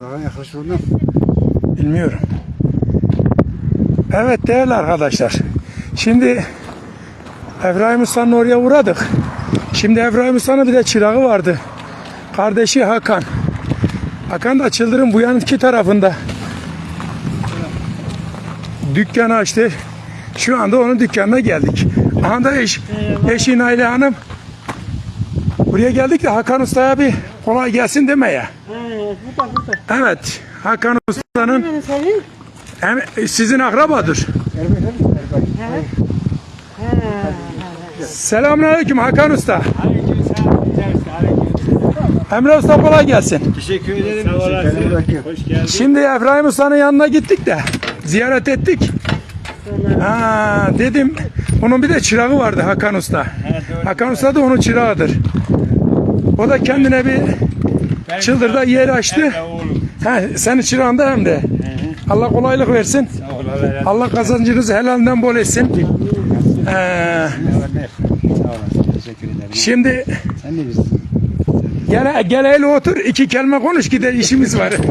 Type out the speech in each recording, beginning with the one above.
Daha yaklaşık Bilmiyorum. Evet değerli arkadaşlar. Şimdi Ebrahim Usta'nın oraya uğradık. Şimdi Ebrahim Usta'nın bir de çırağı vardı. Kardeşi Hakan. Hakan da Çıldırım bu yanın iki tarafında. Dükkanı açtı. Şu anda onun dükkanına geldik. Aha da eş, eşi Naile Hanım. Buraya geldik de Hakan Usta'ya bir kolay gelsin demeye. Evet, burada burada. Evet. Hakan Usta'nın hem sizin akrabadır. Selamünaleyküm Hakan Usta. Emre Usta kolay gelsin. Teşekkür ederim. Sağ olasın. Hoş geldin. Şimdi Efraim Usta'nın yanına gittik de ziyaret ettik. Ha, dedim onun bir de çırağı vardı Hakan Usta. Hakan Usta da onun çırağıdır. O da kendine bir çıldırda yer açtı. Ha, senin çırağında hem de. Allah kolaylık versin. Allah kazancınızı helalinden bol etsin. Ee, şimdi gel, gel hele otur iki kelime konuş ki de işimiz var.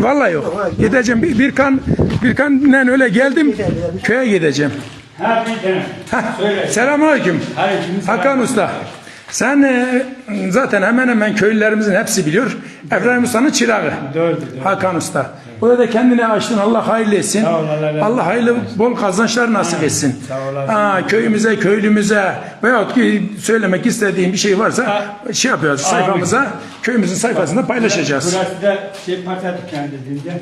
Vallahi yok. Gideceğim bir, bir kan bir kanla öyle geldim köye gideceğim. Ha bir tane. Heh, Söyle. Selamünaleyküm. Aleykümselam. Hakan Usta. Sen e, zaten hemen hemen köylülerimizin hepsi biliyor. Ebrahim Usta'nın çırağı. Doğru, doğru. Hakan Usta. Burada da kendine açtın. Allah hayırlı etsin. Sağ ol, Allah. Allah hayırlı bol kazançlar nasip etsin. Sağ olasın. Aa, köyümüze, köylümüze veyahut ki söylemek istediğin bir şey varsa şey yapıyoruz. Sayfamıza, köyümüzün sayfasında paylaşacağız. Burası da şey parça dükkanı dediğinde.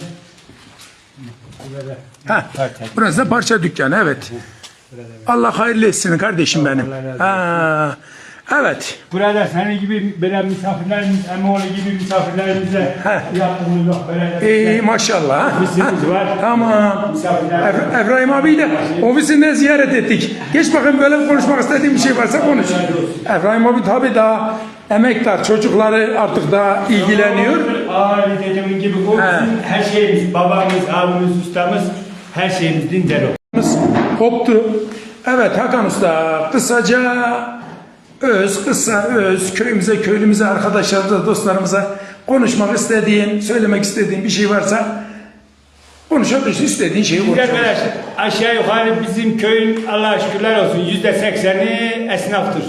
Burada. Ha, burası da parça dükkanı evet. Allah hayırlı etsin kardeşim benim. Ha, evet. Burada senin gibi böyle misafirlerimiz, Emoğlu gibi misafirlerimize yaptığımız yok. Böyle İyi maşallah. Ofisimiz var. Tamam. Misafirler. Ev- Ebrahim abiyi de ofisinde ziyaret ettik. Geç bakayım böyle konuşmak istediğin bir şey varsa konuş. Ebrahim abi tabii daha emektar. Çocukları artık daha ilgileniyor. Ağabey dedemin gibi o bizim her şeyimiz, babamız, abimiz, ustamız, her şeyimiz dinler o. Koptu. Evet Hakan Usta kısaca öz, kısa öz köyümüze, köylümüze, arkadaşlarımıza, dostlarımıza konuşmak istediğin, söylemek istediğin bir şey varsa konuşabilirsin. istediğin şeyi Şimdi konuş. arkadaş aşağı yukarı bizim köyün Allah'a şükürler olsun yüzde sekseni esnaftır.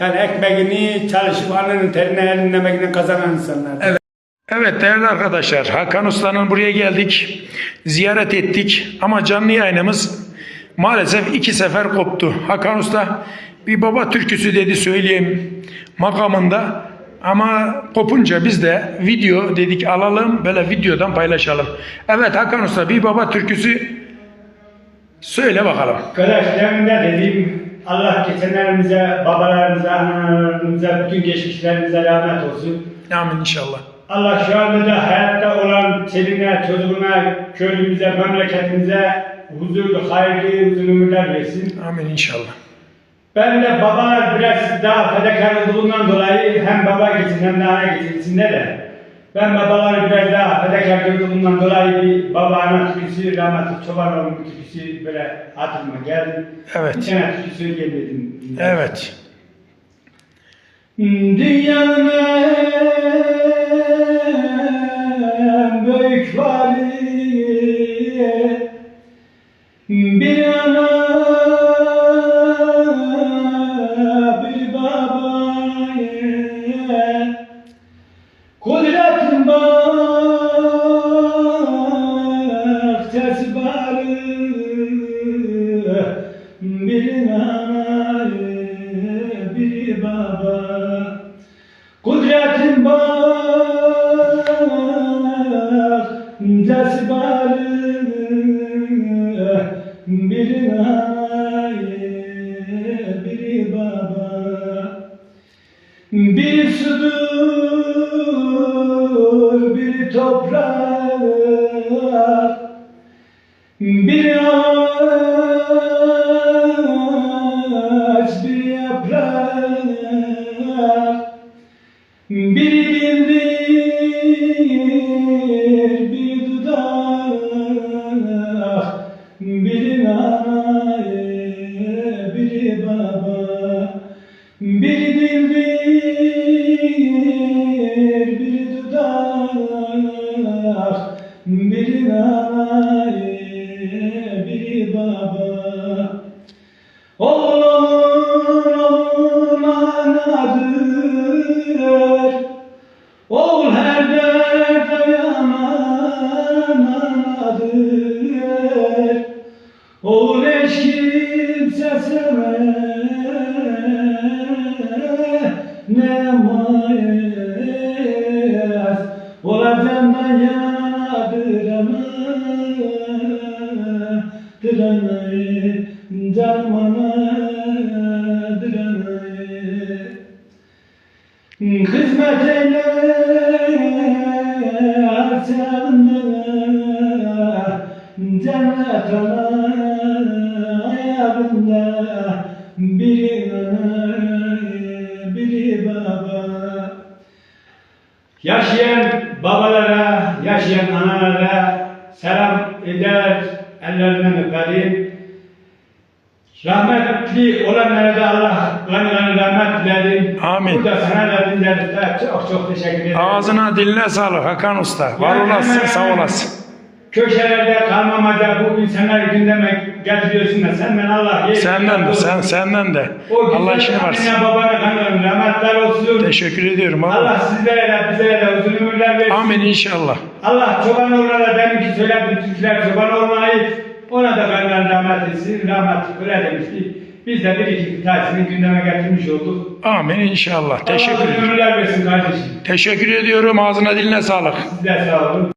Yani ekmeğini çalışıp alnının terine elinin emeğini kazanan insanlar. Evet. Evet değerli arkadaşlar Hakan Usta'nın buraya geldik. Ziyaret ettik ama canlı yayınımız maalesef iki sefer koptu. Hakan Usta bir baba türküsü dedi söyleyeyim makamında ama kopunca biz de video dedik alalım böyle videodan paylaşalım. Evet Hakan Usta bir baba türküsü söyle bakalım. Arkadaş demin de dediğim Allah geçenlerimize, babalarımıza, analarımıza, bütün geçmişlerimize rahmet olsun. Amin inşallah. Allah şu anda da hayatta olan selimler, çocuğuna, köylümüze, memleketimize huzurlu, hayırlı, ömürler versin. Amin inşallah. Ben de babalar biraz daha fedakar olduğundan dolayı hem baba geçsin hem de ana geçsinler de. Ben babaları biraz daha fedakar gördüğümden dolayı bir baba ana türküsü, rahmetli Çobanoğlu'nun türküsü böyle hatırıma geldi. Evet. Bir tane türkü söyleyemedim. Evet. Dünyanın en büyük vali bak tesbarı bir ana bir baba. Kudretin bak cesbarı bir anayı bir baba. Bir sudur toprak bir ağaç bir yaprak bir dildir bir dudak bir anayı bir baba bir dildir, Ama Direnay canım anadır anay Hizmet eyle arşağında Cennet ayağında Biri yaşayan analara selam eder, ellerinden öperim. Rahmetli olanlara da Allah gani rahmet dilerim. Amin. Burada sana da dinlerinde çok çok teşekkür ederim. Ağzına diline sağlık Hakan Usta. Var olasın sağ olasın. Köşelerde kalmamada bu insanları gündeme getiriyorsun da senden Allah yerini Senden de sen senden de. O Allah işini varsın. annene babana kanlarım rahmetler olsun. Teşekkür ediyorum abi. Allah sizlere de bizlere de uzun ömürler versin. Amin inşallah. Allah çoban oğluna deminki söylediğim Türkler çoban oğluna ait. Ona da benden rahmet etsin. Rahmet öyle demişti. Biz de bir iki tanesini gündeme getirmiş olduk. Amin inşallah. Teşekkür Allah ömürler versin kardeşim. Teşekkür ediyorum. Ağzına diline sağlık. Size sağ olun.